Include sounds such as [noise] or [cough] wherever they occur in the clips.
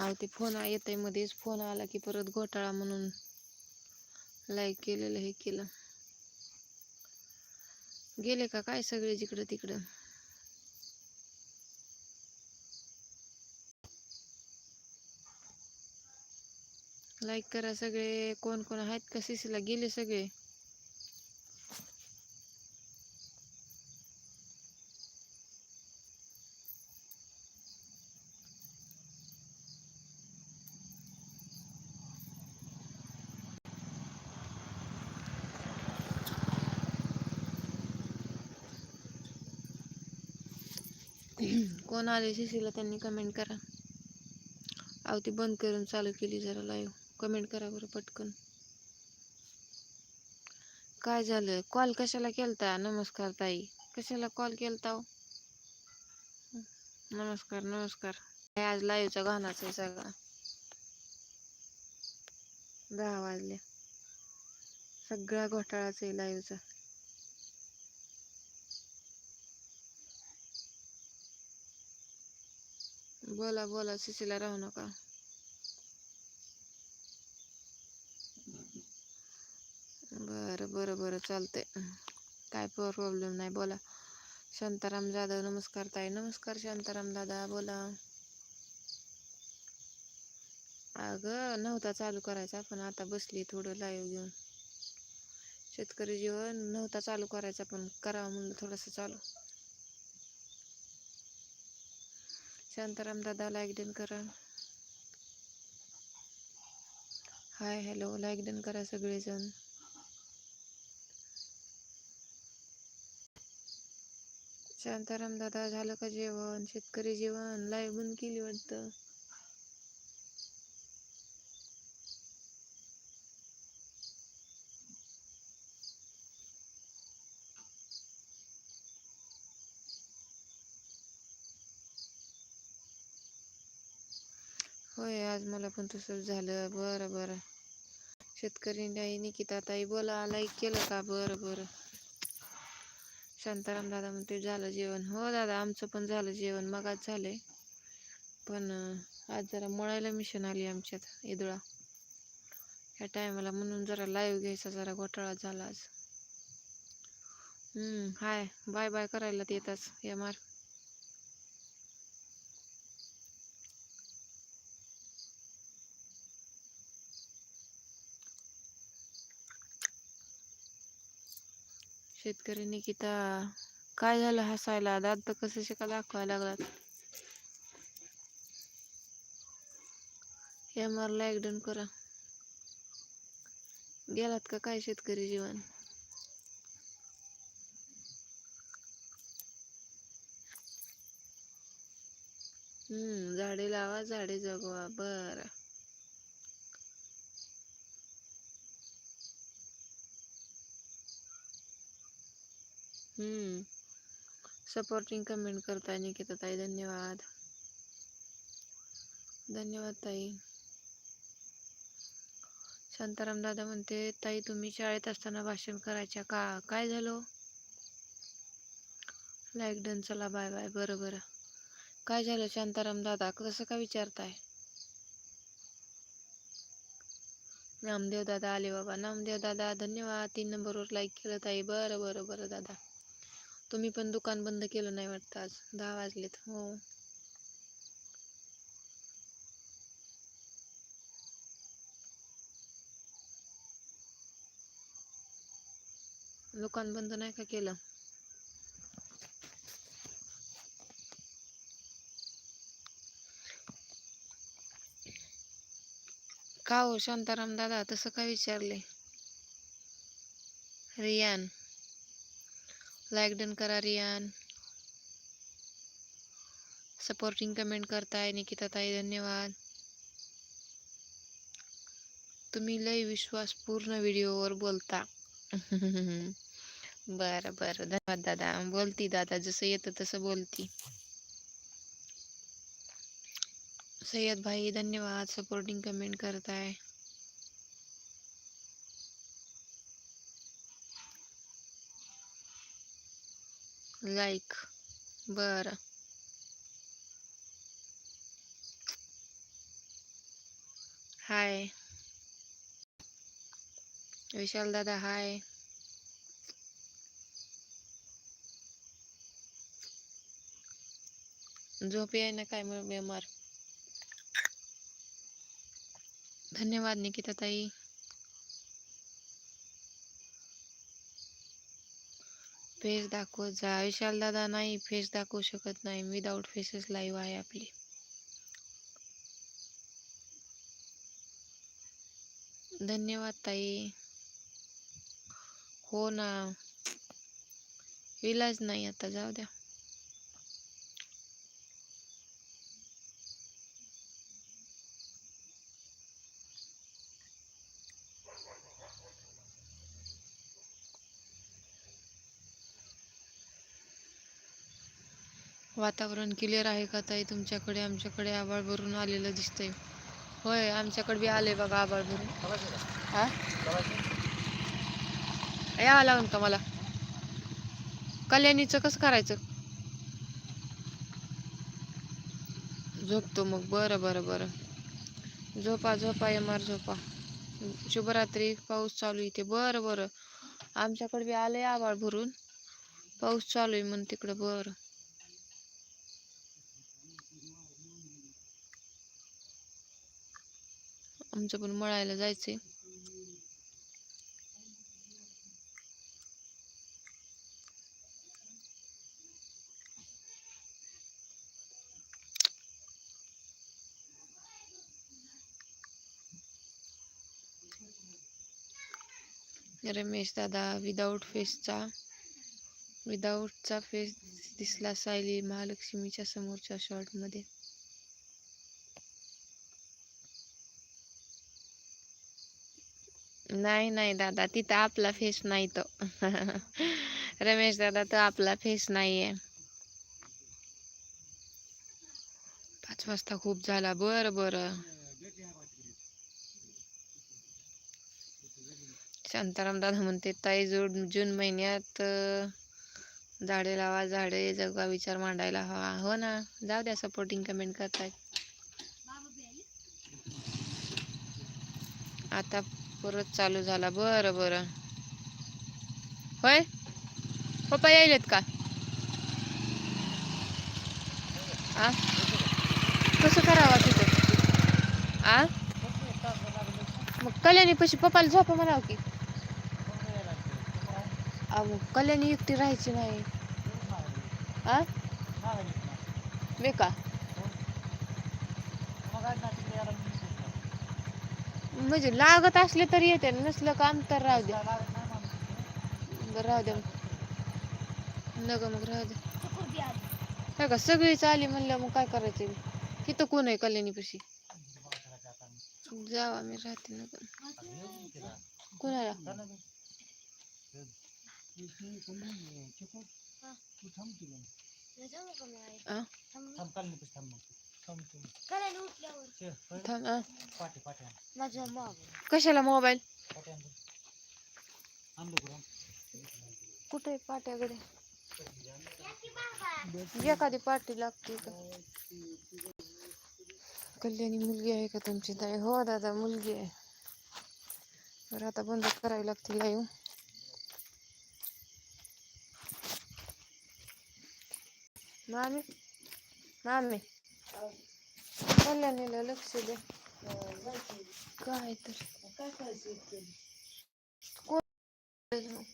अहो ते फोन येतंय मध्येच. फोन आला की परत घोटाळा म्हणून. लाईक केलेलं हे केलं. गेले का काय सगळे जिकडं तिकडं? लाईक करा सगळे. कोण कोण आहेत का? सिसीला गेले सगळे? कोण आले शिशीला त्यांनी कमेंट करा. अहो बंद करून चालू केली जरा लाईव्ह कमेंट करा बरं पटकन. काय झालं? कॉल कशाला केलता? नमस्कार ताई. कशाला कॉल केलता हो? नमस्कार नमस्कार. आज लाईव्हचा घाणाच आहे सगळा. दहा वाजले. सगळा घोटाळाच आहे लाईव्हचा बोला बोला सिसीला राहू नका. बरं बरं बरं चालतंय. काय प्रॉब्लेम नाही बोला. शांताराम जाधव नमस्कार ताई. नमस्कार शांताराम दादा बोला. अगं नव्हता चालू करायचा पण आता बसली थोडं लाईव्ह घेऊन. शेतकरी जीवन नव्हता चालू करायचा पण करावं म्हणलं थोडंसं चालू. शांताराम दादा लाईक डन करा. हाय हॅलो लाईक डन करा सगळेजण. शांताराम दादा झालं का जेवण? शेतकरी जेवण? लाईव्ह बंद केली वाटतं. होय आज मला पण तसंच झालं. बरं बरं. शेतकरी नाही निकिता ताई बोला लाईक केलं का? बरं बरं. शांताराम दादा म्हणते झालं जेवण. हो दादा आमचं पण झालं जेवण. मगाच झालंय. पण आज जरा मळायला मिशन आली आमच्यात इदुळा. ह्या टायमाला म्हणून जरा लाईव्ह घ्यायचा जरा घोटाळा झाला आज. हाय. बाय बाय करायला येताच एम आर शेतकरी निकिता काय झालं हसायला? दात कसं शिका दाखवायला लागलात. या मारला एक डन करा. गेलात का काय शेतकरी जीवन? हम्म झाडे लावा झाडे जगवा बरं. सपोर्टिंग कमेंट करताय निकिता ताई धन्यवाद. धन्यवाद ताई. शांताराम दादा म्हणते ताई तुम्ही शाळेत असताना भाषण करायच्या का? काय झालं? लाईक डन चला बाय बाय बरं बरं. काय झालं शांताराम दादा? कसं का विचारताय? नामदेव दादा आले बाबा. नामदेव दादा धन्यवाद. तीन नंबरवर लाईक केलं ताई. बरं बरं बरं दादा. तुम्ही पण दुकान बंद केलं नाही वाटतं आज? दहा वाजलेत हो. दुकान बंद नाही का केलं? का हो शांताराम दादा तसं का विचारले? रियान. लाईक डन करा रियान। सपोर्टिंग कमेंट करताय निकिता ताई, धन्यवाद। तुम्ही लय विश्वास विश्वासपूर्ण व्हिडिओवर बोलता। [laughs] बरं बरं. धन्यवाद दादा. बोलती दादा, जसं येतं तसं बोलती. सय्यद भाई, धन्यवाद. सपोर्टिंग कमेंट करताय. लाईक बरं. हाय विशाल दादा हाय झोप आहे ना काय बेमार धन्यवाद निकिता ताई फेस दाखवत जा. विशाल दादा नाही फेस दाखवू शकत नाही. विदाऊट फेसेस लाईव्ह आहे आपली. धन्यवाद ताई. हो ना. इलाज नाही आता जाऊ द्या. वातावरण क्लिअर आहे का ताई तुमच्याकडे? आमच्याकडे आभाळ भरून आलेलं दिसतंय. होय आमच्याकडे बी आले बघा आभाळ भरून. हा? यावं लागेल का मला? कल्याणीचं कसं करायचं? झोपतो मग. बरं बरं बरं. झोपा झोपा एमार झोपा. शुभरात्री. पाऊस चालू इथे. बरं बरं. आमच्याकडे बी आलंय आभाळ भरून. पाऊस चालू आहे म्हणून तिकडं. बरं. आमचं पण मळायला जायचंय. रमेश दादा विदाऊट फेसचा विदाऊटचा फेस दिसला सायली महालक्ष्मीच्या समोरच्या शॉर्टमध्ये नाही नाही दादा तिथं आपला फेस नाही तो. [laughs] रमेश दादा तो आपला फेस नाही आहे पाच वाजता खूप झाला. बर बर. शांताराम दादा म्हणते ताई जोड जून महिन्यात झाडे लावा झाडे जगवा विचार मांडायला हवा. हो ना. जाऊ द्या सपोर्टिंग कमेंट करतायत. आता परत चालू झाला. बरं बरं. होय? पप्पा यायलेत का? आ? कसं करावं तिथं? आ? मग कल्याणी पशी पप्पाला झोपा म्हणावं की. अहो कल्याणी एकटी राहायची नाही. आ? मी का? म्हणजे लागत असले तरी येते नसलं काम तर राहू द्या बरं राहू द्या नग मग राहू द्या काय का सगळीच आली म्हणलं मग काय करायचं? तिथं इथं कोण आहे कल्याणीपाशी? जावा मी राहते नग. कोणाला? थांब थांब आ. कशाला मोबाईल? कुठे पाट्याकडे एखादी पाटी लागते का? कल्याणी मुलगी आहे का तुमची ताई? हो दादा मुलगी आहे. बरं आता बंद करावी लागते लाईव्ह मामी मामी. कल्याणीला लक्ष दे काय तर कोण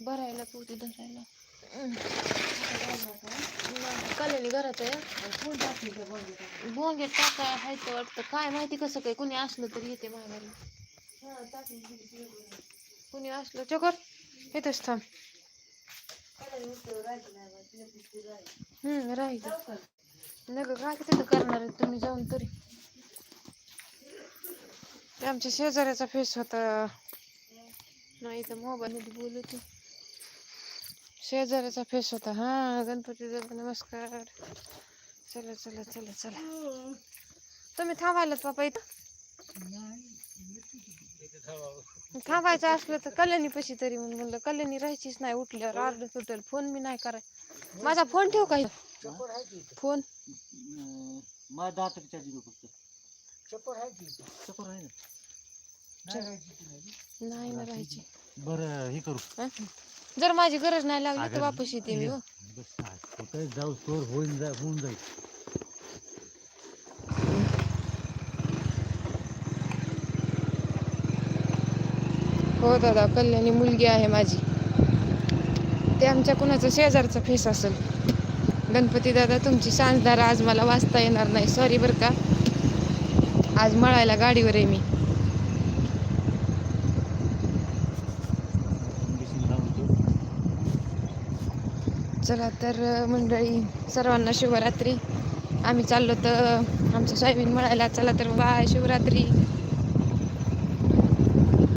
भरायला पोती धरायला कल्याणी घरात आहे भोंगे टाकाय हायचं वाटतं काय माहिती कसं काय कुणी असलं तरी येते माघारी कुणी असलं चकर येतच थांब हम्म राहील नग काय तिथं करणार आहे तुम्ही जाऊन तरी ते आमच्या शेजाऱ्याचा फेस होता. नाही तर मोबाईल बोलत. शेजाऱ्याचा फेस होता. हा गणपती देवा नमस्कार. चला चला चला चला. तुम्ही थांबायलात बाबा इथं? थांबायचं असलं तर कल्याणी पशी तरी म्हणून म्हणलं कल्याणी राहायचीच नाही उठल्यावर अर्ध सुटेल. फोन मी नाही कराय माझा फोन ठेव का इथं? फोन? माझ्या दाताची चार्जिंग फक्त. चप्पल आहे की चप्पल आहे ना? नाही ना राहायची. बरं हे करू. हं? जर माझी गरज नाही लागली तर अगं, वापस येते मी हो बस कुठे जाऊ होईन जा होऊन जाईल. हो दादा कल्याणी मुलगी आहे माझी. ते आमच्या कुणाचं शेजारचा फेस असेल. गणपती दादा तुमची सांजदार आज मला वाचता येणार नाही. सॉरी बरं का. आज मळायला गाडीवर आहे मी. चला तर मंडळी सर्वांना शिवरात्री आम्ही चाललो तर आमचं सोयाबीन मळायला. चला तर बाय शिवरात्री